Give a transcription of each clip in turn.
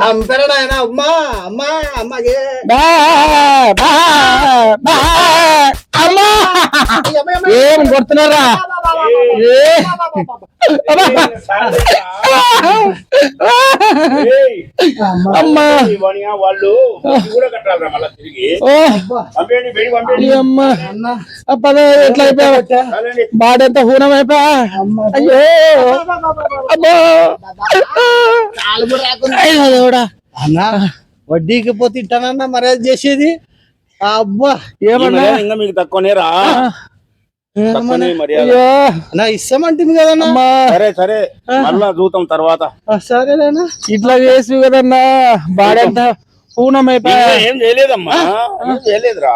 చంపరా నాయన అమ్మా అమ్మా అమ్మా బా, బా, బా. అమ్మా! ఏం కొడుతున్నారా? అమ్మా! వాళ్ళు ఎట్లా అయిపోయా. బాడెంత హూనం అయిపోయా? అయ్యో! అమ్మో! అన్నా వడ్డీకి పోతే ఇట్టానన్నా మర్యాద చేసేది? అబ్బా ఏమన్నా? ఇంకా మీకు తక్కువనే రా. నా ఇస్తామంటుంది కదన్నా. సరే సరే. మళ్ళా చూద్దాం తర్వాత. ఆ, సరేలేనా ఇట్లా చేసి కదన్నా బాడెంత ఏం చేయలేదమ్మా. చేయలేదురా.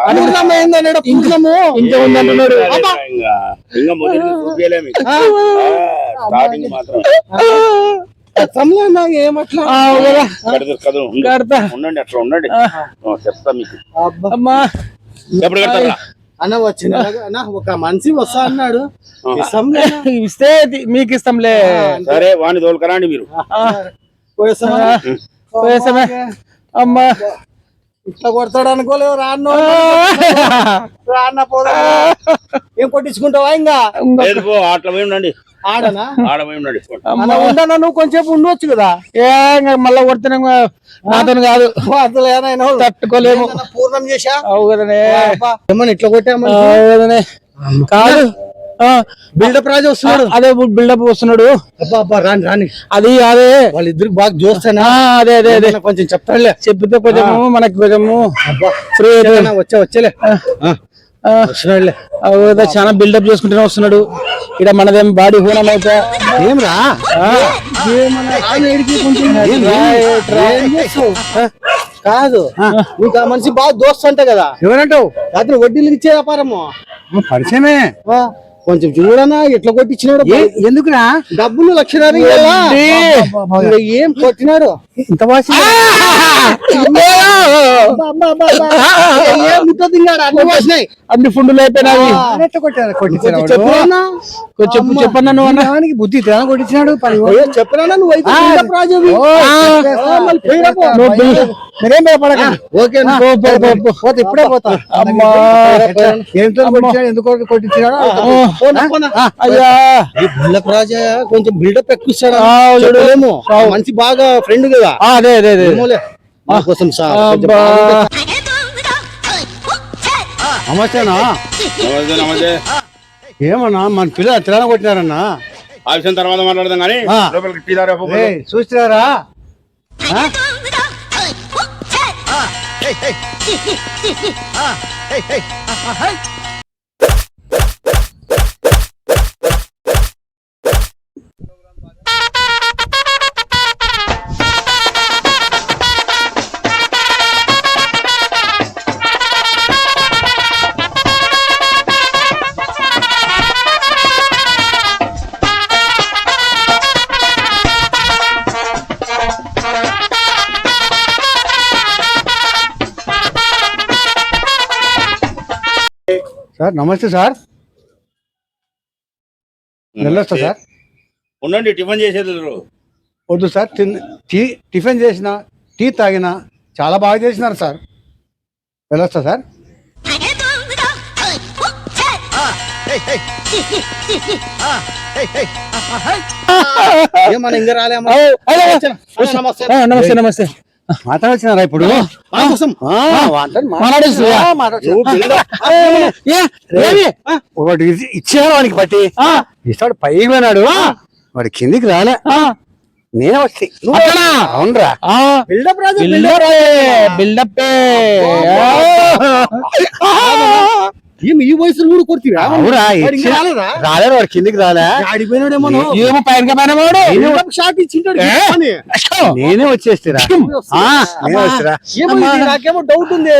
పూర్ణము. ఇంకా. ఇంకా స్టార్టింగ్ మాత్రం. గతంలో ఏమట్లా. కడతా ఉండండి అట్లా ఉండండి. ఆ. ఆ, చెప్తా మీకు. అబ్బా. అమ్మా. ఎప్పుడు కడతారా? అన్న వచ్చిన అన్న ఒక మనిషి వస్తా అన్నాడు? ఇస్తే మీకు ఇస్తాంలే సరే వాణి తోలుకరాండి మీరు. అమ్మా. ఇట్లా కొడతాడు అనుకోలేవు రాను రాన్న పోదా. ఏం కొట్టించుకుంటావా ఇంకా? అట్లా పోయి ఉండండి. ఆడనా? ఉండనా నువ్వు కొంచెంసేపు ఉండవచ్చు కదా. ఏ మళ్ళా కొడుతున్నా నాతో కాదు. అసలు ఏనాయన తట్టుకోలేము. పూర్ణం చేశా? అవు కదనే. ఏమన్నా ఇట్లా కదనే. కాదు. ఆ, బిల్డప్ రాజు వస్తున్నాడు. అదే బిల్డప్ వస్తున్నాడు. రాని రాని. అది అదే. వాళ్ళిద్దరికి బాగా చూస్తానా అదే అదే అదే. కొంచెం చెప్తాడులే చెప్పితే కొంచెము మనకి కొంచెము ఫ్రీ వచ్చేనా, వచ్చే వచ్చేలే. చాలా బిల్డప్ చేసుకుంటూనే వస్తున్నాడు. ఇక్కడ మనదేం బాడీ హూనం అయితే ఏం రా. కాదు. నీకు ఆ మనిషి బాగా దోస్తు అంట కదా. ఎవరంటావు? అతను వడ్డీలు ఇచ్చే వ్యాపారము. పరిచయమే. కొంచెం చూడనా? ఎట్లా కొట్టించినాడు ఎందుకురా? డబ్బులు లక్షణాలు ఏం కొట్టినాడు? ఇంత వాసి అన్ని ఫుండులు అయిపోయినాయి చెప్పు చెప్పన్నా నువ్వు అన్న వానికి బుద్ధి కొట్టించినాడు పని చెప్పరా నువ్వు అయితే బిల్డప్ రాజువి. ఆ, మళ్ళీ పోయిరా పో. నువ్వు బిల్- మీరేం భయపడకండి ఓకే. పోతే ఇప్పుడే పోతా అమ్మా ఏంటో కొట్టించాడు ఎందుకు కొట్టించాడు. అయ్యా బిల్డప్ రాజా కొంచెం బిల్డప్ ఎక్కువ ఇస్తాడు మంచి బాగా ఫ్రెండ్ కదా అదే అదే అదే కోసం సార్. నమస్తేనా నమస్తే నమస్తే ఏమన్నా మన పిల్లలు తెలంగాణ కొట్టినారన్నా? ఆ విషయం తర్వాత మాట్లాడదాం కానీ ఆ. లోపలికి టీ తారే పో. ఏయ్, చూస్తున్నారా సార్ నమస్తే సార్. వెళ్ళొస్తా సార్. ఉండండి టిఫిన్ చేసేది. వద్దు సార్ టీ టిఫిన్ చేసిన టీ తాగిన చాలా బాగా చేసినారు సార్. వెళ్ళొస్తా సార్. ఏమన్నా ఇంకా రాలేమా నమస్తే. నమస్తే నమస్తే. మాట్లాడొచ్చినారా ఇప్పుడు? ఒకటి ఇచ్చి- ఇచ్చాడు వానికి బట్టి ఇస్తాడు పైకి పోయినాడు. వాడు కిందికి రాలే. నేనే వచ్చి? అవునరా. బిల్డప్ బిల్డప్ ఏమి ఈ వయసులో కూడా ఇచ్చి- రాలేదా? రాలేరు వాడు కిందికి రాలే. ఆడిపోయినాడేమో ఏమో పైన పైన షాట్ ఇచ్చింటాడు. నేనే వచ్చేస్తారా. నాకేమో డౌట్ ఉంది.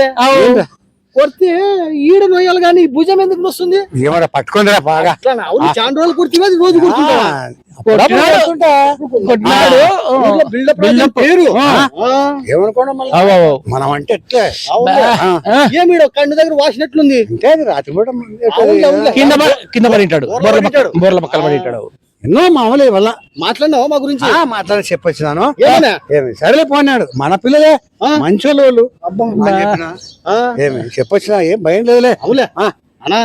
కొడితే ఈడ నొయ్యాలి కానీ భుజం ఎందుకు వస్తుంది ఏమరా పట్టుకుందిరా బాగా. అవును చాలా రోజులు కుర్తివా రోజు. మనం అంటే ఎట్లే? ఏమీడ కన్ను దగ్గర వాసినట్లుంది? రాత్రి. కింద పడి- కింద పడి బోర్ల పక్కన పడి ఉంటాడు ఎన్నో మామూలు వల్ల మాట్లాడినావా మా గురించి? మాట్లాడి చెప్పొచ్చినాను? ఏమి? సరేలే పోన్నాడు. మన పిల్లలే? మంచోళ్ళు వాళ్ళు. అని ఏమి? చెప్పొచ్చినా ఏం భయం లేదులే. అవులే. అన్నా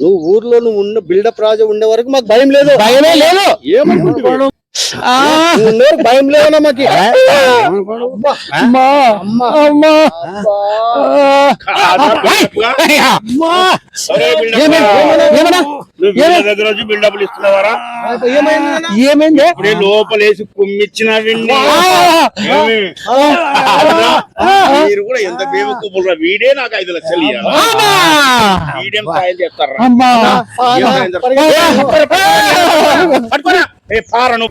నువ్వు ఊర్లో నువ్వు ఉన్న బిల్డప్ రాజు ఉండే వరకు మాకు భయం లేదు. భయమే లేదు. ఏమనుకుంటున్నాడు ఆ, నువ్వు ఉండే వరకు భయం లేదన్నా మాకు ఏమైంది లోపలేసి కుమ్మిచ్చిన? మీరు కూడా ఎంత బేవకూపులరా వీడే నాకు ఐదు లక్షలు ఇవ్వాలి వీడేం సాయం చేస్తారా అమ్మా? పట్టుకోరా ఏ పారను